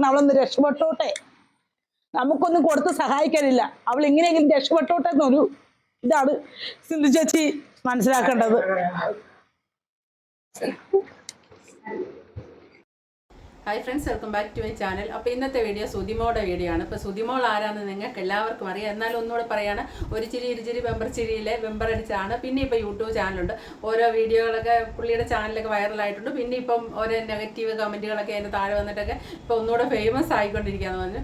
കിടക്കുന്ന അവളൊന്ന് രക്ഷപ്പെട്ടോട്ടെ? നമുക്കൊന്നും കൊടുത്ത് സഹായിക്കാനില്ല. അവൾ ഇങ്ങനെയെങ്കിലും രക്ഷപ്പെട്ടോട്ടെ എന്നൊരു ഇതാണ് സിന്ധു ചേച്ചി മനസ്സിലാക്കേണ്ടത്. Hi friends welcome back to my channel അപ്പോൾ ഇന്നത്തെ വീഡിയോ സുതിമോടെ വീഡിയോ ആണ്. ഇപ്പോൾ സുതിമോൾ ആരാന്ന് നിങ്ങൾക്ക് എല്ലാവർക്കും അറിയാം. എന്നാലും ഒന്നുകൂടെ പറയാണ്. ഒരു ചിരി ഇരുചിരി വെമ്പർ ചിരിയിലെ വെമ്പർ അടിച്ചാണ്. പിന്നെ ഇപ്പോൾ യൂട്യൂബ് ചാനലുണ്ട് ഓരോ വീഡിയോകളൊക്കെ പുള്ളിയുടെ ചാനലൊക്കെ വൈറലായിട്ടുണ്ട് പിന്നെ ഇപ്പം ഓരോ നെഗറ്റീവ് കമന്റുകളൊക്കെ അതിന്റെ താഴെ വന്നിട്ടൊക്കെ ഇപ്പോൾ ഒന്നുകൂടെ ഫേമസ് ആയിക്കൊണ്ടിരിക്കുകയെന്ന് പറഞ്ഞു.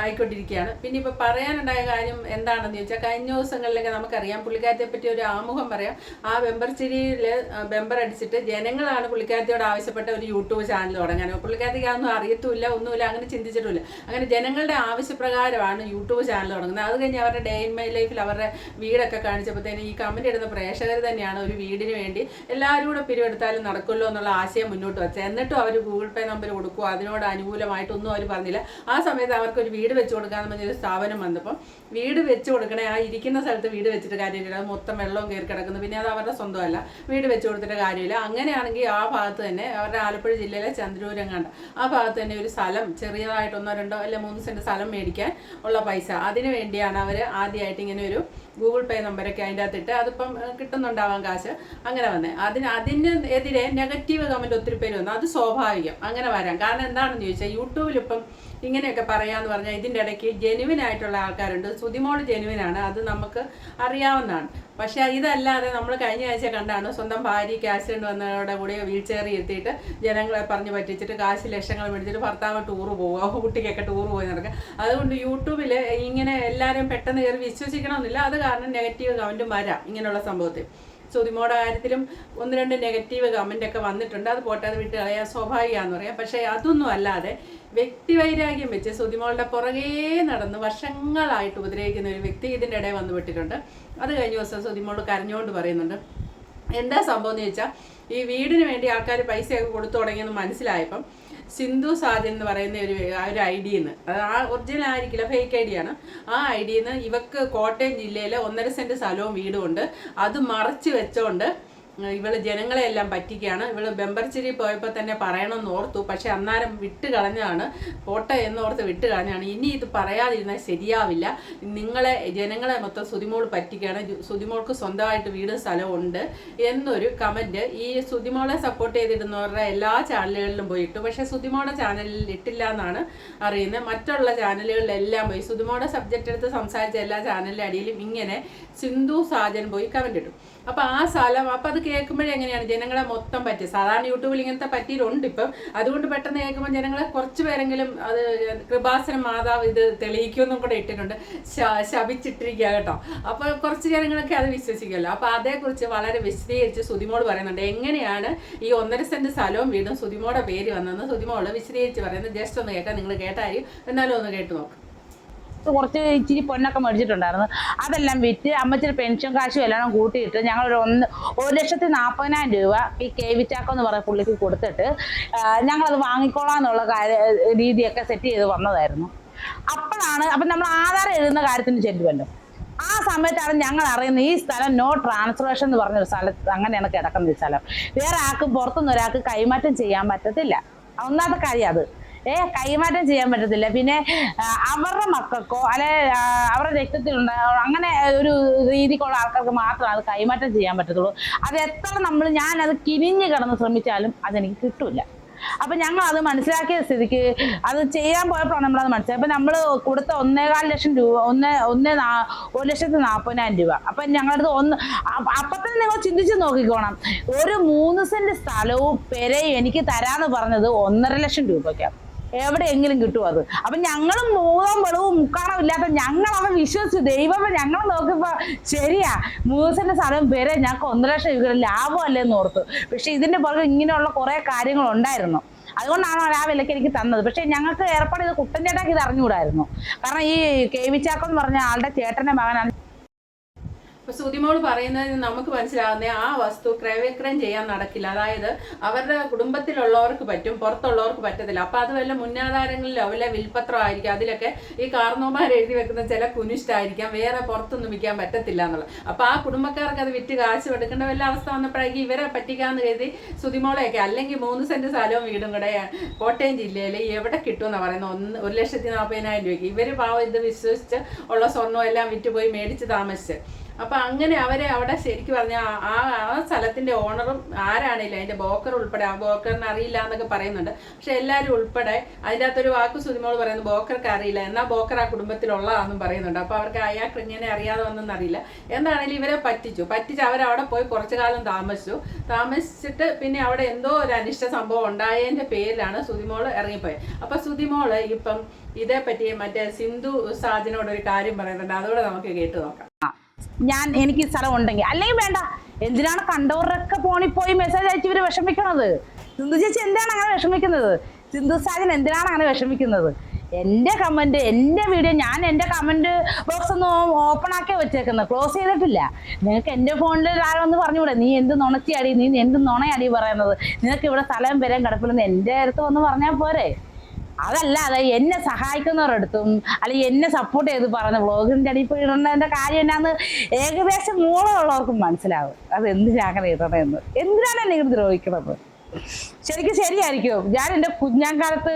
ആയിക്കൊണ്ടിരിക്കുകയാണ്. പിന്നെ ഇപ്പോൾ പറയാനുണ്ടായ കാര്യം എന്താണെന്ന് ചോദിച്ചാൽ കഴിഞ്ഞ ദിവസങ്ങളിലൊക്കെ നമുക്കറിയാം. പുള്ളിക്കാരത്തെ പറ്റി ഒരു ആമുഖം പറയാം. ആ വെമ്പർ ചിരിയിൽ വെമ്പർ അടിച്ചിട്ട് ജനങ്ങളാണ് പുള്ളിക്കാരത്തിയോട് ആവശ്യപ്പെട്ട ഒരു യൂട്യൂബ് ചാനൽ തുടങ്ങാൻ. പുള്ളിക്കാരത്തിക്ക് അതൊന്നും അറിയത്തുമില്ല ഒന്നുമില്ല അങ്ങനെ ചിന്തിച്ചിട്ടില്ല അങ്ങനെ ജനങ്ങളുടെ ആവശ്യപ്രകാരമാണ് യൂട്യൂബ് ചാനൽ തുടങ്ങുന്നത്. അത് കഴിഞ്ഞ് അവരുടെ ഡേ ഇൻ മൈ ലൈഫിൽ അവരുടെ വീടൊക്കെ കാണിച്ചപ്പോഴത്തേന് ഈ കമന്റ് ഇടുന്ന പ്രേക്ഷകർ തന്നെയാണ് ഒരു വീടിന് വേണ്ടി എല്ലാവരും കൂടെ പിരിവെടുത്താലും നടക്കുമല്ലോ എന്നുള്ള ആശയം മുന്നോട്ട് വെച്ചത്. എന്നിട്ടും അവർ ഗൂഗിൾ പേ നമ്പർ കൊടുക്കുക അതിനോട് അനുകൂലമായിട്ടൊന്നും അവർ പറഞ്ഞില്ല. ആ സമയത്ത് അവർക്ക് ഒരു വീട് വെച്ച് കൊടുക്കാന്ന് പറഞ്ഞൊരു സ്ഥാപനം വന്നപ്പം വീട് വെച്ച് കൊടുക്കണേ ആ ഇരിക്കുന്ന സ്ഥലത്ത് വീട് വെച്ചിട്ട് കാര്യമില്ല. അത് മൊത്തം വെള്ളവും കയറി കിടക്കുന്നു. പിന്നെ അത് അവരുടെ സ്വന്തമല്ല. വീട് വെച്ച് കൊടുത്തിട്ട് കാര്യമില്ല. അങ്ങനെയാണെങ്കിൽ ആ ഭാഗത്ത് തന്നെ അവരുടെ ആലപ്പുഴ ജില്ലയിലെ ചന്ദ്രൂരങ്ങാണ്ട ആ ഭാഗത്ത് തന്നെ ഒരു സ്ഥലം ചെറിയതായിട്ട് ഒന്നോ രണ്ടോ അല്ലെ മൂന്ന് സെന്റ് സ്ഥലം മേടിക്കാൻ ഉള്ള പൈസ. അതിന് വേണ്ടിയാണ് അവർ ആദ്യമായിട്ട് ഇങ്ങനെ ഒരു ഗൂഗിൾ പേ നമ്പരൊക്കെ അതിന്റെ അകത്തിട്ട് അതിപ്പം കിട്ടുന്നുണ്ടാവാം കാശ് അങ്ങനെ വന്നേ. അതിന് അതിന് എതിരെ നെഗറ്റീവ് കമന്റ് ഒത്തിരി പേര് വന്നു. അത് സ്വാഭാവികം. അങ്ങനെ വരാം. കാരണം എന്താണെന്ന് ചോദിച്ചാൽ യൂട്യൂബിൽ ഇപ്പം ഇങ്ങനെയൊക്കെ പറയാന്ന് പറഞ്ഞാൽ ഇതിന്റെ ഇടയ്ക്ക് ജെനുവിൻ ആയിട്ടുള്ള ആൾക്കാരുണ്ട്. സുതിമോൾ ജെനുവിനാണ്. അത് നമുക്ക് അറിയാവുന്നതാണ്. പക്ഷേ ഇതല്ലാതെ നമ്മൾ കഴിഞ്ഞ ആഴ്ച കണ്ടാണ് സ്വന്തം ഭാര്യയ്ക്ക് ആക്സിഡന്റ് വന്നതോടെ കൂടി വീൽ ചെയറിൽ എത്തിയിട്ട് ജനങ്ങളെ പറഞ്ഞ് പറ്റിച്ചിട്ട് കാശ് ലക്ഷങ്ങൾ മേടിച്ചിട്ട് ഭർത്താവ് ടൂറ് പോവുക. കുട്ടിക്കൊക്കെ ടൂറ് പോയി നടക്കുക. അതുകൊണ്ട് യൂട്യൂബിൽ ഇങ്ങനെ എല്ലാവരും പെട്ടെന്ന് കയറി വിശ്വസിക്കണമെന്നില്ല. അത് കാരണം നെഗറ്റീവ് കമന്റും വരാം ഇങ്ങനെയുള്ള സംഭവത്തിൽ. സുതിമോടെ കാര്യത്തിലും ഒന്ന് രണ്ട് നെഗറ്റീവ് കമന്റ് ഒക്കെ വന്നിട്ടുണ്ട്. അത് പോട്ടെ അത് വിട്ട് കളയാൻ സ്വാഭാവികമാണെന്ന് പറയാം. പക്ഷേ അതൊന്നും അല്ലാതെ വ്യക്തിവൈരാഗ്യം വെച്ച് സുതിമോളുടെ പുറകേ നടന്ന് വർഷങ്ങളായിട്ട് ഉപദ്രവിക്കുന്ന ഒരു വ്യക്തി ഇതിന്റെ ഇടയിൽ വന്നുപെട്ടിട്ടുണ്ട് അത് കഴിഞ്ഞ ദിവസം സുതിമോൾ കരഞ്ഞുകൊണ്ട് പറയുന്നുണ്ട്. എന്താ സംഭവം എന്ന് ചോദിച്ചാൽ ഈ വീടിന് വേണ്ടി ആൾക്കാർ പൈസയൊക്കെ കൊടുത്തു തുടങ്ങിയെന്ന് മനസ്സിലായപ്പം സിന്ധു സാജൻ എന്ന് പറയുന്ന ഒരു ഒരു ഐ ഡിയിൽ നിന്ന് അത് ആ ഒറിജിനൽ ആയിരിക്കില്ല ഫേക്ക് ഐ ഡിയാണ് ആ ഐ ഡിയിൽ നിന്ന് ഇവക്ക് കോട്ടയം ജില്ലയിലെ ഒന്നര സെന്റ് സ്ഥലവും വീടും ഉണ്ട്. അത് മറച്ച് വെച്ചോണ്ട് ഇവൾ ജനങ്ങളെ എല്ലാം പറ്റിക്കുകയാണ്. ഇവൾ ബെമ്പർച്ചിരി പോയപ്പോൾ തന്നെ പറയണമെന്ന് ഓർത്തു. പക്ഷെ അന്നേരം വിട്ട് കളഞ്ഞാണ് പോട്ടെ എന്നോർത്ത് വിട്ട് കളഞ്ഞാണ് ഇനി ഇത് പറയാതിരുന്നാൽ ശരിയാവില്ല. നിങ്ങളെ ജനങ്ങളെ മൊത്തം സുതിമോൾ പറ്റിക്കുകയാണ്. സുതിമോൾക്ക് സ്വന്തമായിട്ട് വീട് സ്ഥലവും ഉണ്ട് എന്നൊരു കമന്റ് ഈ സുതിമോളെ സപ്പോർട്ട് ചെയ്തിടുന്നവരുടെ എല്ലാ ചാനലുകളിലും പോയി ഇട്ടു പക്ഷെ സുതിമോടെ ചാനലിൽ ഇട്ടില്ല എന്നാണ് അറിയുന്നത്. മറ്റുള്ള ചാനലുകളിലെല്ലാം പോയി. സുതിമോടെ സബ്ജക്റ്റ് എടുത്ത് സംസാരിച്ച എല്ലാ ചാനലിന്റെ അടിയിലും ഇങ്ങനെ സിന്ധു സാജൻ പോയി കമന്റ് ഇട്ടു. അപ്പൊ ആ സ്ഥലം അപ്പൊ അത് കേൾക്കുമ്പോഴേ എങ്ങനെയാണ് ജനങ്ങളെ മൊത്തം പറ്റി സാധാരണ യൂട്യൂബിൽ ഇങ്ങനത്തെ പറ്റിയിട്ടുണ്ട് ഇപ്പം. അതുകൊണ്ട് പെട്ടെന്ന് കേൾക്കുമ്പോൾ ജനങ്ങളെ കുറച്ച് പേരെങ്കിലും അത് കൃപാസന മാതാവ് ഇത് തെളിയിക്കുമെന്നും കൂടെ ഇട്ടിട്ടുണ്ട്. ശപിച്ചിട്ടിരിക്കുക കേട്ടോ. അപ്പൊ കുറച്ച് ജനങ്ങളൊക്കെ അത് വിശ്വസിക്കുമല്ലോ. അപ്പൊ അതേക്കുറിച്ച് വളരെ വിശദീകരിച്ച് സുതിമോൾ പറയുന്നുണ്ട്. എങ്ങനെയാണ് ഈ ഒന്നര സെന്റ് സ്ഥലവും വീടും സുതിമോടെ പേര് വന്നതെന്ന് സുതിമോൾ വിശദീകരിച്ച് പറയുന്നത്? ജസ്റ്റ് ഒന്ന് കേൾക്കാം നിങ്ങൾ കേട്ടായിരിക്കും. എന്നാലും ഒന്ന് കേട്ട് നോക്കാം. കുറച്ച് ഇച്ചിരി പൊന്നൊക്കെ മേടിച്ചിട്ടുണ്ടായിരുന്നു. അതെല്ലാം വിറ്റ് അമ്മച്ചിരി പെൻഷൻ കാശും എല്ലാം കൂട്ടിയിട്ട് ഞങ്ങൾ ഒരു ഒന്ന് ഒരു ലക്ഷത്തി നാൽപ്പതിനായിരം രൂപ ഈ കെ വിറ്റാക്കോ എന്ന് പറയുന്ന പുള്ളിക്ക് കൊടുത്തിട്ട് ഞങ്ങളത് വാങ്ങിക്കോളാം എന്നുള്ള കാര്യ രീതിയൊക്കെ സെറ്റ് ചെയ്ത് വന്നതായിരുന്നു. അപ്പോഴാണ് അപ്പം നമ്മൾ ആധാരം എഴുതുന്ന കാര്യത്തിന് ചെല്ലുമല്ലോ ആ സമയത്താണ് ഞങ്ങൾ അറിയുന്നത് ഈ സ്ഥലം നോ ട്രാൻസ്ഫറേഷൻ എന്ന് പറഞ്ഞൊരു സ്ഥലത്ത് അങ്ങനെയാണ് കിടക്കുന്ന ഈ സ്ഥലം. വേറെ ആർക്കും പുറത്തുനിന്ന് ഒരാൾക്ക് കൈമാറ്റം ചെയ്യാൻ പറ്റത്തില്ല. ഒന്നാമത്തെ കാര്യം അത്. ഏ കൈമാറ്റം ചെയ്യാൻ പറ്റത്തില്ല. പിന്നെ അവരുടെ മക്കൾക്കോ അല്ലെ അവരുടെ രക്തത്തിലുണ്ട അങ്ങനെ ഒരു രീതിക്കുള്ള ആൾക്കാർക്ക് മാത്രമേ അത് കൈമാറ്റം ചെയ്യാൻ പറ്റത്തുള്ളൂ. അത് എത്ര നമ്മൾ ഞാൻ അത് കിനിഞ്ഞു കിടന്ന് ശ്രമിച്ചാലും അതെനിക്ക് കിട്ടൂല. അപ്പൊ ഞങ്ങൾ അത് മനസ്സിലാക്കിയ സ്ഥിതിക്ക് അത് ചെയ്യാൻ പോയപ്പോഴാണ് നമ്മളത് മനസ്സിലായത്. അപ്പൊ നമ്മൾ കൊടുത്ത ഒന്നേകാൽ ലക്ഷം രൂപ ഒന്ന് ഒന്ന് ഒരു ലക്ഷത്തി നാൽപ്പതിനായിരം രൂപ. അപ്പൊ ഞങ്ങളടുത്ത് ഒന്ന് അപ്പൊ തന്നെ നിങ്ങൾ ചിന്തിച്ച് നോക്കിക്കോണം. ഒരു മൂന്ന് സെന്റ് സ്ഥലവും പെരയും എനിക്ക് തരാന്ന് പറഞ്ഞത് ഒന്നര ലക്ഷം രൂപയ്ക്കാണ് എവിടെയെങ്കിലും കിട്ടും അത്. അപ്പൊ ഞങ്ങളും മൂതം വെളവും മുക്കാണോ ഇല്ലാത്ത ഞങ്ങൾ അവൻ വിശ്വസിച്ചു ദൈവം ഞങ്ങൾ നോക്കിയപ്പോ ശരിയാ. മൂസന്റെ സ്ഥലം പേരെ ഞങ്ങൾക്ക് ഒന്നര ലക്ഷം രൂപ ലാഭമല്ലേ എന്ന് ഓർത്തു. പക്ഷെ ഇതിന്റെ പുറകെ ഇങ്ങനെയുള്ള കുറെ കാര്യങ്ങൾ ഉണ്ടായിരുന്നു. അതുകൊണ്ടാണ് ആ വിലക്ക് എനിക്ക് തന്നത്. പക്ഷെ ഞങ്ങൾക്ക് ഏർപ്പാട് ചെയ്ത് കുട്ടൻ ചേട്ടാക്ക് ഇത് അറിഞ്ഞുകൂടായിരുന്നു. കാരണം ഈ കെ എന്ന് പറഞ്ഞ ആളുടെ ചേട്ടന്റെ മകനാണ് അപ്പൊ സുതിമോൾ പറയുന്നത് നമുക്ക് മനസ്സിലാകുന്ന ആ വസ്തു ക്രയവിക്രയം ചെയ്യാൻ നടക്കില്ല. അതായത് അവരുടെ കുടുംബത്തിലുള്ളവർക്ക് പറ്റും പുറത്തുള്ളവർക്ക് പറ്റത്തില്ല. അപ്പൊ അത് വല്ല മുന്നാധാരങ്ങളിലോ വല്ല വിൽപത്രം ആയിരിക്കും. അതിലൊക്കെ ഈ കാർന്നോമാർ എഴുതി വെക്കുന്ന ചില കുനിഷ്ടായിരിക്കാം. വേറെ പുറത്തൊന്നും വിൽക്കാൻ പറ്റത്തില്ല എന്നുള്ളത്. അപ്പൊ ആ കുടുംബക്കാർക്ക് അത് വിറ്റ് കാശ് എടുക്കേണ്ട വല്ല അവസ്ഥ വന്നപ്പോഴേക്കും ഇവരെ പറ്റിക്കാന്ന് കരുതി സുതിമോളെയൊക്കെ അല്ലെങ്കിൽ മൂന്ന് സെന്റ് സ്ഥലവും വീടും കൂടെ കോട്ടയം ജില്ലയിൽ എവിടെ കിട്ടുമെന്ന് പറയുന്നത്? ഒന്ന് ഒരു ലക്ഷത്തി നാൽപ്പതിനായിരം രൂപയ്ക്ക്. ഇവർ പാവം ഇത് വിശ്വസിച്ച് ഉള്ള സ്വർണം എല്ലാം വിറ്റ് പോയി മേടിച്ച് താമസിച്ച്. അപ്പൊ അങ്ങനെ അവരെ അവിടെ ശരിക്കും പറഞ്ഞ ആ ആ ഓണറും ആരാണേലും അതിന്റെ ബോക്കർ ഉൾപ്പെടെ ആ ബോക്കറിന് അറിയില്ല എന്നൊക്കെ പറയുന്നുണ്ട്. പക്ഷെ എല്ലാവരും ഉൾപ്പെടെ അതിന്റെ അകത്തൊരു വാക്ക് സുതിമോൾ പറയുന്നത് ബോക്കർക്ക് അറിയില്ല എന്നാൽ ബോക്കർ ആ കുടുംബത്തിലുള്ളതാണെന്നും പറയുന്നുണ്ട്. അപ്പൊ അവർക്ക് അയാൾക്ക് ഇങ്ങനെ അറിയാതെ വന്നെന്ന് അറിയില്ല. എന്താണെങ്കിലും ഇവരെ പറ്റിച്ചു. പറ്റിച്ച് അവരവിടെ പോയി കുറച്ചു കാലം താമസിച്ചു. താമസിച്ചിട്ട് പിന്നെ അവിടെ എന്തോ ഒരു അനിഷ്ട സംഭവം ഉണ്ടായതിന്റെ പേരിലാണ് സുതിമോൾ ഇറങ്ങിപ്പോയത്. അപ്പൊ സുതിമോൾ ഇപ്പം ഇതേപ്പറ്റി മറ്റേ സിന്ധു സാജിനോട് ഒരു കാര്യം പറയുന്നുണ്ട്. അതോടെ നമുക്ക് കേട്ടു നോക്കാം. ഞാൻ എനിക്ക് സ്ഥലം ഉണ്ടെങ്കിൽ. അല്ലെങ്കിൽ വേണ്ട. എന്തിനാണ് കണ്ടവരൊക്കെ ഫോണിൽ പോയി മെസ്സേജ് അയച്ച് ഇവർ വിഷമിക്കണത്? സിന്ധു ചേച്ചി എന്താണ് അങ്ങനെ വിഷമിക്കുന്നത്? സിന്ധു സാജൻ എന്തിനാണ് അങ്ങനെ വിഷമിക്കുന്നത്? എന്റെ കമന്റ് എന്റെ വീഡിയോ ഞാൻ എന്റെ കമന്റ് ബോക്സ് ഒന്ന് ഓപ്പൺ ആക്കി വെച്ചേക്കുന്നത്. ക്ലോസ് ചെയ്തിട്ടില്ല. നിങ്ങൾക്ക് എന്റെ ഫോണിൽ ഒരാളെ ഒന്ന് പറഞ്ഞുകൂടെ? നീ എന്ത് നുണച്ചിയാടി? നീ എന്ത് നുണയാടി പറയുന്നത്? നിനക്ക് ഇവിടെ സ്ഥലം വരാൻ കിടപ്പില്ലെന്ന് എന്റെ അടുത്ത് വന്ന് പറഞ്ഞാൽ പോരെ. അതല്ലാതെ എന്നെ സഹായിക്കുന്നവരടുത്തും അല്ലെങ്കിൽ എന്നെ സപ്പോർട്ട് ചെയ്ത് പറഞ്ഞ വ്ളോഗിന്റെ അടിയിൽ ഇടുന്നതിന്റെ കാര്യം എന്നാന്ന് ഏകദേശം മൂളമുള്ളവർക്കും മനസ്സിലാവും. അത് എന്തിനാ അങ്ങനെ ഇടണമെന്ന് എന്തിനാണ് എന്നെ ഇങ്ങനെ ദ്രോഹിക്കുന്നത് ശരിക്കും ശരിയായിരിക്കും. ഞാൻ എന്റെ കുഞ്ഞാങ്കാലത്ത്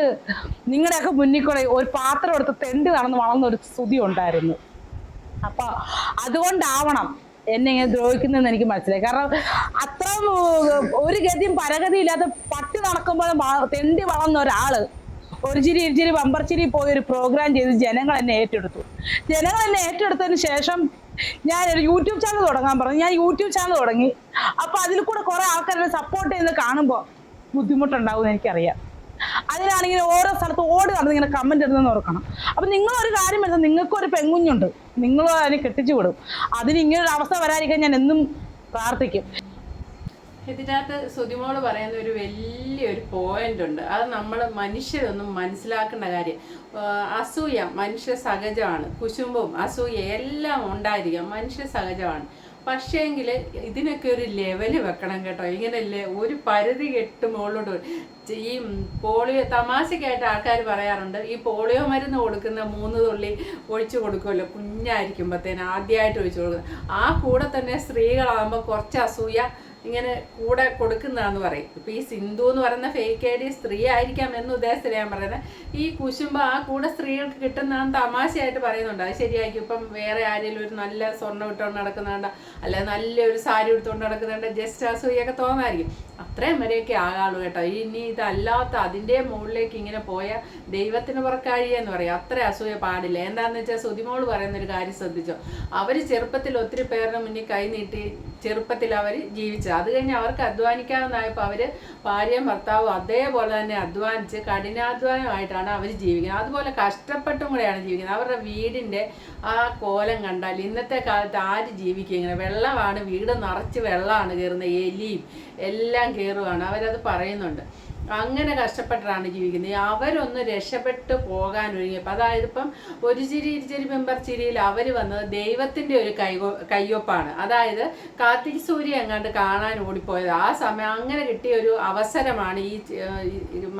നിങ്ങളുടെയൊക്കെ മുന്നിൽ കൂടെ ഒരു പാത്രം എടുത്ത് തെണ്ടി നടന്ന് വളർന്ന ഒരു സ്തുതി ഉണ്ടായിരുന്നു. അപ്പൊ അതുകൊണ്ടാവണം എന്നെ ഇങ്ങനെ ദ്രോഹിക്കുന്നതെന്ന് എനിക്ക് മനസ്സിലായി. കാരണം അത്രയും ഒരു ഗതിയും പരഗതി ഇല്ലാത്ത പട്ടി നടക്കുമ്പോഴും തെണ്ടി വളർന്ന ഒരാൾ ഒരു ചിരി ഇരുചിരി വമ്പർച്ചിരി പോയി ഒരു പ്രോഗ്രാം ചെയ്ത് ജനങ്ങൾ എന്നെ ഏറ്റെടുത്തു. ജനങ്ങൾ എന്നെ ഏറ്റെടുത്തതിന് ശേഷം ഞാൻ ഒരു യൂട്യൂബ് ചാനൽ തുടങ്ങാൻ പറഞ്ഞു. ഞാൻ യൂട്യൂബ് ചാനൽ തുടങ്ങി. അപ്പൊ അതിൽ കൂടെ കുറെ ആൾക്കാരെ സപ്പോർട്ട് ചെയ്ത് കാണുമ്പോൾ ബുദ്ധിമുട്ടുണ്ടാവും എനിക്കറിയാം. അതിനാണെങ്കിൽ ഓരോ സ്ഥലത്ത് ഓടി നടന്ന് ഇങ്ങനെ കമന്റ് ഇടുന്നെന്ന് ഓർക്കണം. അപ്പൊ നിങ്ങൾ ഒരു കാര്യം വരുന്നത് നിങ്ങൾക്കൊരു ഒരു നിങ്ങൾ അതിനെ കെട്ടിച്ചു വിടും. അതിന് ഇങ്ങനെ ഒരു അവസ്ഥ വരാതിരിക്കാൻ ഞാൻ എന്നും പ്രാർത്ഥിക്കും. ഇതിനകത്ത് സുതിമോൾ പറയുന്ന ഒരു വലിയൊരു പോയിന്റ് ഉണ്ട്. അത് നമ്മൾ മനുഷ്യരൊന്നും മനസ്സിലാക്കേണ്ട കാര്യം. അസൂയ മനുഷ്യ സഹജമാണ്. കുശുമ്പും അസൂയ എല്ലാം ഉണ്ടായിരിക്കാം. മനുഷ്യ സഹജമാണ്. പക്ഷേങ്കിൽ ഇതിനൊക്കെ ഒരു ലെവൽ വെക്കണം കേട്ടോ. ഇങ്ങനെയല്ലേ ഒരു പരിധി കെട്ട് മുകളിലോട്ട് ഈ പോളിയോ തമാശക്കായിട്ട് ആൾക്കാർ പറയാറുണ്ട് ഈ പോളിയോ മരുന്ന് കൊടുക്കുന്ന മൂന്ന് തുള്ളി ഒഴിച്ചു കൊടുക്കുമല്ലോ കുഞ്ഞായിരിക്കുമ്പോഴത്തേന് ആദ്യമായിട്ട് ഒഴിച്ചു കൊടുക്കുന്നത്. ആ കൂടെ തന്നെ സ്ത്രീകളാകുമ്പോൾ കുറച്ച് അസൂയ ഇങ്ങനെ കൂടെ കൊടുക്കുന്നതാന്ന് പറയും. ഇപ്പൊ ഈ സിന്ധു എന്ന് പറയുന്ന ഫേക്ക് ഐ ഡി സ്ത്രീ ആയിരിക്കാം എന്ന് ഉദ്ദേശത്തിൽ ഞാൻ പറയുന്നത് ഈ കുശുമ്പ ആ കൂടെ സ്ത്രീകൾക്ക് കിട്ടുന്നതാണ് തമാശയായിട്ട് പറയുന്നുണ്ട്. അത് ശരിയായിരിക്കും. ഇപ്പം വേറെ ആരെങ്കിലും ഒരു നല്ല സ്വർണം ഇട്ടുകൊണ്ട് നടക്കുന്നുണ്ട് അല്ലെ നല്ലൊരു സാരി എടുത്തുകൊണ്ട് നടക്കുന്നുണ്ട് ജസ്റ്റ് അസൂയൊക്കെ തോന്നായിരിക്കും. അത്രയും വരെയൊക്കെ ആകാളൂ കേട്ടോ. ഇനി ഇതല്ലാത്ത അതിന്റെ മുകളിലേക്ക് ഇങ്ങനെ പോയ ദൈവത്തിന് പുറക്കാഴിയെന്ന് പറയും. അത്ര അസൂയ പാടില്ല. എന്താന്ന് വെച്ചാൽ സുതിമോൾ പറയുന്ന ഒരു കാര്യം ശ്രദ്ധിച്ചോ? അവർ ചെറുപ്പത്തിൽ ഒത്തിരി പേരുടെ മുന്നിൽ കൈ നീട്ടി ചെറുപ്പത്തിൽ അവർ ജീവിച്ചത്. അത് കഴിഞ്ഞ് അവർക്ക് അധ്വാനിക്കാവുന്നതായപ്പോൾ അവർ ഭാര്യയും ഭർത്താവും അതേപോലെ തന്നെ അധ്വാനിച്ച് കഠിനാധ്വാനമായിട്ടാണ് അവർ ജീവിക്കുന്നത്. അതുപോലെ കഷ്ടപ്പെട്ടും കൂടെയാണ് ജീവിക്കുന്നത്. അവരുടെ വീടിന്റെ ആ കോലം കണ്ടാൽ ഇന്നത്തെ കാലത്ത് ആര് ജീവിക്കുക ഇങ്ങനെ? വെള്ളമാണ് വീട് നിറച്ച് വെള്ളമാണ് കയറുന്നത്. എലിയും എല്ലാം കയറുവാണ്. അവരത് പറയുന്നുണ്ട്. അങ്ങനെ കഷ്ടപ്പെട്ടാണ് ജീവിക്കുന്നത്. അവരൊന്ന് രക്ഷപ്പെട്ട് പോകാൻ ഒരുങ്ങിയപ്പോൾ അതായത് ഇപ്പം ഒരു ചിരി ഇരുചിരി മെമ്പർ ചിരിയിൽ അവർ വന്നത് ദൈവത്തിന്റെ ഒരു കൈകോ കയ്യൊപ്പാണ്. അതായത് കാർത്തിക് സൂര്യ എങ്ങാണ്ട് കാണാൻ ഓടിപ്പോയത്. ആ സമയം അങ്ങനെ കിട്ടിയ ഒരു അവസരമാണ് ഈ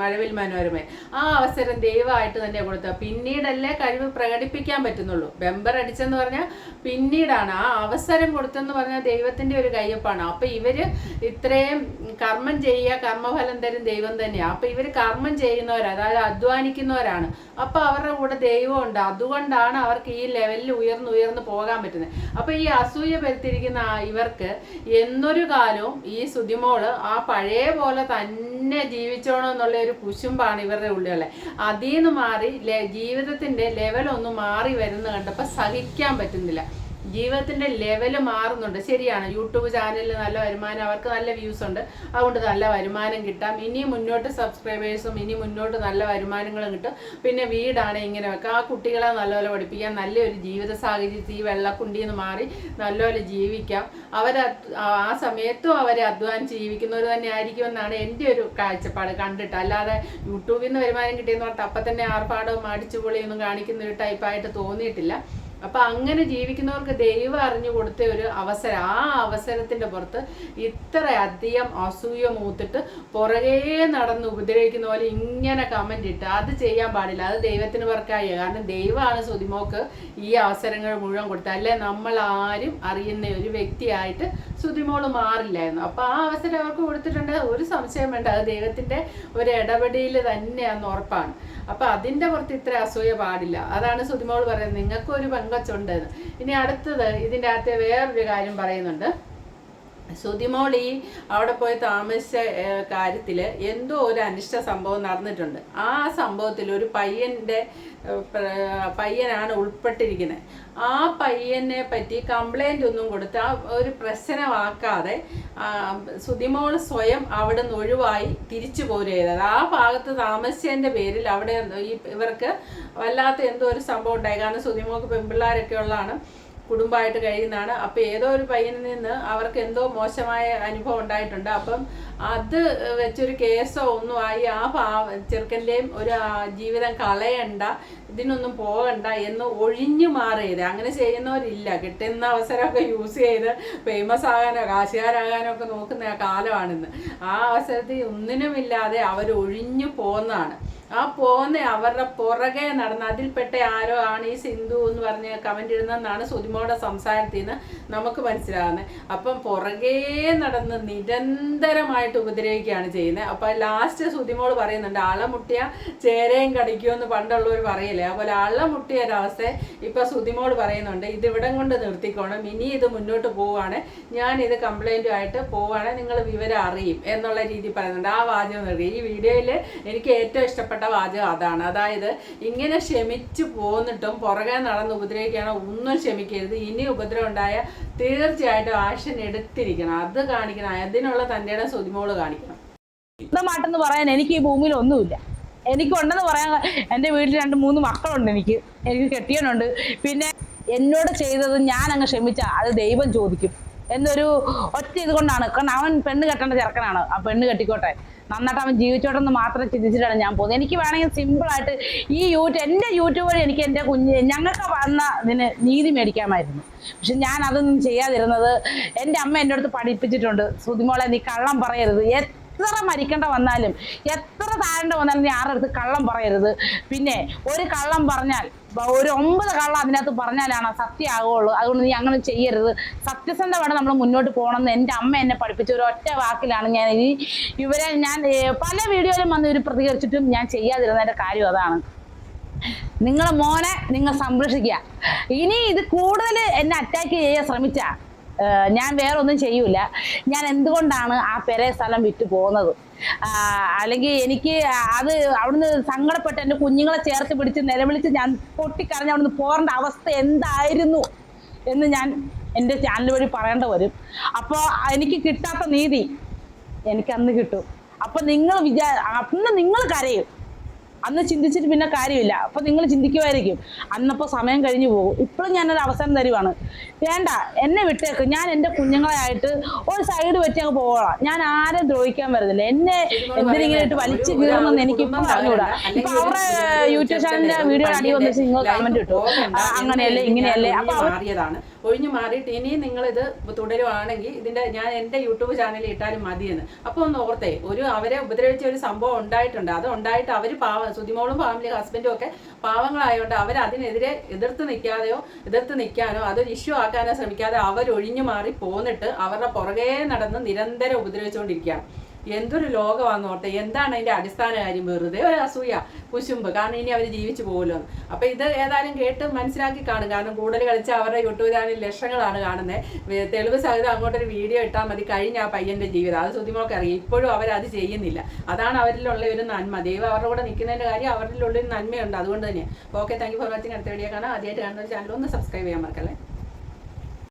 മഴവിൽ മനോരമ ആ അവസരം ദൈവമായിട്ട് തന്നെ കൊടുത്തത്. പിന്നീടല്ലേ കഴിവ് പ്രകടിപ്പിക്കാൻ പറ്റുന്നുള്ളൂ. ബെമ്പർ അടിച്ചെന്ന് പറഞ്ഞാൽ പിന്നീടാണ്. ആ അവസരം കൊടുത്തെന്ന് പറഞ്ഞാൽ ദൈവത്തിന്റെ ഒരു കയ്യൊപ്പാണ്. അപ്പോൾ ഇവർ ഇത്രയും കർമ്മം ചെയ്യുക കർമ്മഫലം തരും ദൈവം തന്നെയാണ് അപ്പൊ ഇവർ കർമ്മം ചെയ്യുന്നവരാണ് അതായത് അധ്വാനിക്കുന്നവരാണ്. അപ്പൊ അവരുടെ കൂടെ ദൈവമുണ്ട്. അതുകൊണ്ടാണ് അവർക്ക് ഈ ലെവലിൽ ഉയർന്നു ഉയർന്നു പോകാൻ പറ്റുന്നത്. അപ്പൊ ഈ അസൂയ വരുത്തിയിരിക്കുന്ന ഇവർക്ക് എന്നൊരു കാലവും ഈ സുതിമോൾ ആ പഴയ പോലെ തന്നെ ജീവിച്ചോണോ എന്നുള്ള ഒരു കുശുമ്പാണ് ഇവരുടെ ഉള്ളിലുള്ളത്. അതിൽ നിന്ന് മാറി ജീവിതത്തിന്റെ ലെവൽ ഒന്ന് മാറി വരുന്ന കണ്ടപ്പോൾ സഹിക്കാൻ പറ്റുന്നില്ല. ജീവിതത്തിന്റെ ലെവൽ മാറുന്നുണ്ട്. ശരിയാണ്. യൂട്യൂബ് ചാനലിൽ നല്ല വരുമാനം അവർക്ക് നല്ല വ്യൂസ് ഉണ്ട്. അതുകൊണ്ട് നല്ല വരുമാനം കിട്ടാം. ഇനി മുന്നോട്ട് സബ്സ്ക്രൈബേഴ്സും ഇനി മുന്നോട്ട് നല്ല വരുമാനങ്ങളും കിട്ടും. പിന്നെ വീടാണ് ഇങ്ങനെ വെക്കാം ആ കുട്ടികളെ നല്ലപോലെ പഠിപ്പിക്കാം. നല്ലൊരു ജീവിത സാഹചര്യത്തിൽ ഈ വെള്ളക്കുണ്ടിയിൽ നിന്ന് മാറി നല്ലപോലെ ജീവിക്കാം. അവർ ആ സമയത്തും അവരെ അധ്വാനിച്ച് ജീവിക്കുന്നവർ തന്നെ ആയിരിക്കുമെന്നാണ് എന്റെ ഒരു കാഴ്ചപ്പാട്. കണ്ടിട്ട് അല്ലാതെ യൂട്യൂബിൽ നിന്ന് വരുമാനം കിട്ടിയെന്ന് പറഞ്ഞിട്ട് അപ്പം തന്നെ ആർഭാടവും അടിച്ചുപൊളിയൊന്നും കാണിക്കുന്ന ഒരു ടൈപ്പായിട്ട് തോന്നിയിട്ടില്ല. അപ്പൊ അങ്ങനെ ജീവിക്കുന്നവർക്ക് ദൈവം അറിഞ്ഞു കൊടുത്ത ഒരു അവസരം. ആ അവസരത്തിന്റെ പുറത്ത് ഇത്ര അധികം അസൂയ മൂത്തിട്ട് പുറകെ നടന്ന് ഉപദ്രവിക്കുന്ന പോലെ ഇങ്ങനെ കമന്റ് ഇട്ട് അത് ചെയ്യാൻ പാടില്ല. അത് ദൈവത്തിന് വർക്കായി കാരണം ദൈവമാണ് സുതിമോക്ക് ഈ അവസരങ്ങൾ മുഴുവൻ കൊടുത്തത്. അല്ലെ? നമ്മൾ ആരും അറിയുന്ന ഒരു വ്യക്തിയായിട്ട് സുതിമോൾ മാറില്ലായിരുന്നു. അപ്പൊ ആ അവസരം അവർക്ക് കൊടുത്തിട്ടുണ്ട്. ഒരു സംശയം വേണ്ട. അത് ദൈവത്തിന്റെ ഒരു ഇടപെടിയിൽ തന്നെയാന്ന് ഉറപ്പാണ്. അപ്പൊ അതിന്റെ പുറത്ത് ഇത്ര അസൂയ പാടില്ല. അതാണ് സുതിമോൾ പറയുന്നത്. നിങ്ങൾക്ക് ഒരു പെങ്കൊച്ചുണ്ട് ഇനി അടുത്തത് ഇതിന്റെ അകത്തെ വേറൊരു കാര്യം പറയുന്നുണ്ട്. ഈ അവിടെ പോയി താമസിച്ച കാര്യത്തിൽ എന്തോ ഒരു അനിഷ്ട സംഭവം നടന്നിട്ടുണ്ട്. ആ സംഭവത്തിൽ ഒരു പയ്യന്റെ പയ്യനാണ് ഉൾപ്പെട്ടിരിക്കുന്നത്. ആ പയ്യനെ പറ്റി കംപ്ലൈന്റ് ഒന്നും കൊടുത്ത് ആ ഒരു പ്രശ്നമാക്കാതെ സുതിമോൾ സ്വയം അവിടെ നിന്ന് ഒഴിവായി തിരിച്ചു പോരുക ചെയ്തത്. ആ ഭാഗത്ത് താമസിച്ചതിന്റെ പേരിൽ അവിടെ ഇവർക്ക് വല്ലാത്ത എന്തോ ഒരു സംഭവം ഉണ്ടായി. കാരണം സുതിമോൾക്ക് പെൺപിള്ളേരൊക്കെ ഉള്ളതാണ്. കുടുംബമായിട്ട് കഴിയുന്നതാണ്. അപ്പം ഏതോ ഒരു പയ്യനിൽ നിന്ന് അവർക്ക് എന്തോ മോശമായ അനുഭവം ഉണ്ടായിട്ടുണ്ട്. അപ്പം അത് വെച്ചൊരു കേസോ ഒന്നും ആയി ആ ചെറുക്കന്റെയും ഒരു ജീവിതം കളയണ്ട ഇതിനൊന്നും പോകണ്ട എന്ന് ഒഴിഞ്ഞു മാറിയത്. അങ്ങനെ ചെയ്യുന്നവരില്ല. കിട്ടുന്ന അവസരമൊക്കെ യൂസ് ചെയ്ത് ഫേമസ് ആകാനോ കാശുകാരാകാനോ ഒക്കെ നോക്കുന്ന കാലമാണിന്ന്. ആ അവസരത്തിൽ ഒന്നിനുമില്ലാതെ അവർ ഒഴിഞ്ഞു പോകുന്നതാണ് ആ പോകുന്ന അവരുടെ പുറകെ നടന്ന് അതിൽപ്പെട്ട ആരോ ആണ് ഈ സിന്ധു എന്ന് പറഞ്ഞ് കമന്റ് ഇടുന്നതെന്നാണ് സുതിമോടെ സംസാരത്തിൽ നിന്ന് നമുക്ക് മനസ്സിലാകുന്നത് അപ്പം പുറകെ നടന്ന് നിരന്തരമായിട്ട് ഉപദ്രവിക്കുകയാണ് ചെയ്യുന്നത് അപ്പം ലാസ്റ്റ് സുതിമോൾ പറയുന്നുണ്ട് അളമുട്ടിയ ചേരയും കടിക്കുമെന്ന് പണ്ടുള്ളവർ പറയില്ലേ? അതുപോലെ അളമുട്ടിയ ഒരവസ്ഥ ഇപ്പൊ സുതിമോൾ പറയുന്നുണ്ട് ഇത് ഇവിടം കൊണ്ട് നിർത്തിക്കോണം ഇനി ഇത് മുന്നോട്ട് പോവുകയാണ് ഞാൻ ഇത് കംപ്ലൈന്റും ആയിട്ട് പോവുകയാണ് നിങ്ങൾ വിവരം അറിയും എന്നുള്ള രീതി പറയുന്നുണ്ട്. ആ വാചകം നൽകി. ഈ വീഡിയോയിൽ എനിക്ക് ഏറ്റവും ഇഷ്ടപ്പെട്ട വാചകം അതാണ്. അതായത് ഇങ്ങനെ ക്ഷമിച്ചു പോന്നിട്ടും പുറകെ നടന്ന് ഉപദ്രവിക്കുകയാണോ ഒന്നും ക്ഷമിക്കരുത്. ഇനി ഉപദ്രവം ഉണ്ടായ തീർച്ചയായിട്ടും ആക്ഷൻ എടുത്തിരിക്കണം. അത് കാണിക്കണം. അതിനുള്ള തന്റെ സുതിമോൾ കാണിക്കണം. സ്വന്തമായിട്ടെന്ന് പറയാൻ എനിക്ക് ഈ ഭൂമിയിൽ ഒന്നുമില്ല. എനിക്കുണ്ടെന്ന് പറയാൻ എന്റെ വീട്ടിൽ രണ്ട് മൂന്ന് മക്കളുണ്ട് എനിക്ക്. എനിക്ക് കെട്ടിയനുണ്ട് പിന്നെ എന്നോട് ചെയ്തത് ഞാൻ അങ്ങ് ക്ഷമിച്ച അത് ദൈവം ചോദിക്കും. എന്നൊരു ഒറ്റ ഇത് കൊണ്ടാണ്. കാരണം അവൻ പെണ്ണ് കെട്ടേണ്ട ചെറുക്കനാണ്. ആ പെണ്ണ് കെട്ടിക്കോട്ടെ. നന്നായിട്ട് അവൻ ജീവിച്ചോട്ടെന്ന് മാത്രം ചിന്തിച്ചിട്ടാണ് ഞാൻ പോകുന്നത്. എനിക്ക് വേണമെങ്കിൽ സിമ്പിളായിട്ട് ഈ യൂട്യൂബ് എന്റെ യൂട്യൂബ് വഴി എനിക്ക് എന്റെ കുഞ്ഞ് ഞങ്ങൾക്ക് വന്ന ഇതിന് നീതി മേടിക്കാമായിരുന്നു. പക്ഷെ ഞാൻ അതൊന്നും ചെയ്യാതിരുന്നത് എന്റെ അമ്മ എന്റെ അടുത്ത് പഠിപ്പിച്ചിട്ടുണ്ട്. സുതിമോളെ നീ കള്ളം പറയരുത്. എത്ര മരിക്കേണ്ട വന്നാലും എത്ര താഴേണ്ട വന്നാലും നീ ആരുടെ അടുത്ത് കള്ളം പറയരുത്. പിന്നെ ഒരു കള്ളം പറഞ്ഞാൽ ഒരു ഒമ്പത് കള്ളം അതിനകത്ത് പറഞ്ഞാലാണ് സത്യമാകുള്ളൂ അതുകൊണ്ട് നീ അങ്ങനെ ചെയ്യരുത്. സത്യസന്ധമാണ് നമ്മൾ മുന്നോട്ട് പോകണമെന്ന് എന്റെ അമ്മ എന്നെ പഠിപ്പിച്ച ഒരു ഒറ്റ വാക്കിലാണ് ഞാൻ ഈ ഇവരെ ഞാൻ പല വീഡിയോയിലും വന്ന് ഇവർ പ്രതികരിച്ചിട്ടും ഞാൻ ചെയ്യാതിരുന്നതിന്റെ കാര്യം അതാണ്. നിങ്ങളെ മോനെ നിങ്ങൾ സംരക്ഷിക്കുക. ഇനി ഇത് കൂടുതൽ എന്നെ അറ്റാക്ക് ചെയ്യാൻ ശ്രമിച്ച ഞാൻ വേറെ ഒന്നും ചെയ്യൂല. ഞാൻ എന്തുകൊണ്ടാണ് ആ പെരെ സ്ഥലം വിറ്റ് പോകുന്നത്? അല്ലെങ്കിൽ എനിക്ക് അത് അവിടുന്ന് സങ്കടപ്പെട്ട് എന്റെ കുഞ്ഞുങ്ങളെ ചേർത്ത് പിടിച്ച് നിലവിളിച്ച് ഞാൻ പൊട്ടിക്കരഞ്ഞ് അവിടുന്ന് പോകേണ്ട അവസ്ഥ എന്തായിരുന്നു എന്ന് ഞാൻ എന്റെ ചാനൽ വഴി പറയേണ്ട വരും. അപ്പോൾ എനിക്ക് കിട്ടാത്ത നീതി എനിക്ക് അന്ന് കിട്ടും. അപ്പൊ നിങ്ങൾ വിചാ അന്ന് നിങ്ങൾ കരയും. അന്ന് ചിന്തിച്ചിട്ട് പിന്നെ കാര്യമില്ല. അപ്പൊ നിങ്ങൾ ചിന്തിക്കുമായിരിക്കും. അന്നപ്പോ സമയം കഴിഞ്ഞു പോകും. ഇപ്പോഴും ഞാനൊരു അവസരം തരുവാണ്. വേണ്ട എന്നെ വിട്ടേക്ക്. ഞാൻ എന്റെ കുഞ്ഞുങ്ങളായിട്ട് ഒരു സൈഡ് വെച്ച് അങ്ങ് പോകോളാം. ഞാൻ ആരും ദ്രോഹിക്കാൻ വരുന്നില്ല. എന്നെ എന്തിനെങ്കിലും ഇട്ട് വലിച്ചു കീറുമെന്ന് എനിക്ക് ഇപ്പം പറഞ്ഞുകൂടാ ഇപ്പൊ അവരുടെ യൂട്യൂബ് ചാനലിന്റെ വീഡിയോ അടി വന്നിട്ട് നിങ്ങൾ കമന്റ് ഇട്ടു. അങ്ങനെയല്ലേ ഇങ്ങനെയല്ലേ? അപ്പോൾ അവർ ഒഴിഞ്ഞു മാറിയിട്ട് ഇനിയും നിങ്ങളിത് തുടരുവാണെങ്കിൽ ഇതിന്റെ ഞാൻ എന്റെ യൂട്യൂബ് ചാനലിൽ ഇട്ടാലും മതിയെന്ന്. അപ്പോൾ ഒന്ന് ഓർത്തേ ഒരു അവരെ ഉപദ്രവിച്ച ഒരു സംഭവം ഉണ്ടായിട്ടുണ്ട്. അത് ഉണ്ടായിട്ട് അവർ പാവ സുതിമോളും ഫാമിലി ഹസ്ബൻഡും ഒക്കെ പാവങ്ങളായതുകൊണ്ട് അവർ അതിനെതിരെ എതിർത്ത് നിൽക്കാതെയോ എതിർത്ത് നിൽക്കാനോ അതൊരു ഇഷ്യൂ ആക്കാനോ ശ്രമിക്കാതെ അവർ ഒഴിഞ്ഞു മാറി പോന്നിട്ട് അവരുടെ പുറകെ നടന്ന് നിരന്തരം ഉപദ്രവിച്ചുകൊണ്ടിരിക്കുകയാണ്. എന്തൊരു ലോകമാണെന്ന് ഓർത്തെ. എന്താണ് അതിന്റെ അടിസ്ഥാന കാര്യം? വെറുതെ ഒരു അസൂയ കുശുമ്പ്. കാരണം ഇനി അവർ ജീവിച്ചു പോകുമല്ലോ. അപ്പോൾ അപ്പൊ ഇത് ഏതായാലും കേട്ട് മനസ്സിലാക്കി കാണും. കാരണം കൂടുതൽ കളിച്ച അവരുടെ യൂട്യൂബ് ചാനൽ ലക്ഷങ്ങളാണ് കാണുന്നത് തെളിവ് സഹിതം അങ്ങോട്ടൊരു വീഡിയോ ഇട്ടാൽ മതി. കഴിഞ്ഞ ആ പയ്യന്റെ ജീവിതം. അത് സുതിമോൾക്ക് അറിയാം. ഇപ്പോഴും അവരത് ചെയ്യുന്നില്ല. അതാണ് അവരിലുള്ള ഒരു നന്മ. ദൈവം അവരുടെ കൂടെ നിൽക്കുന്നതിന്റെ കാര്യം അവരിലുള്ള ഒരു നന്മയുണ്ട്. അതുകൊണ്ട് തന്നെ. Okay thank you for watching അടുത്ത വീഡിയോ കാണാം. ആദ്യമായിട്ട് കാണുന്ന ചാനൽ ഒന്ന് സബ്സ്ക്രൈബ് ചെയ്യാൻ മറക്കല്ലേ?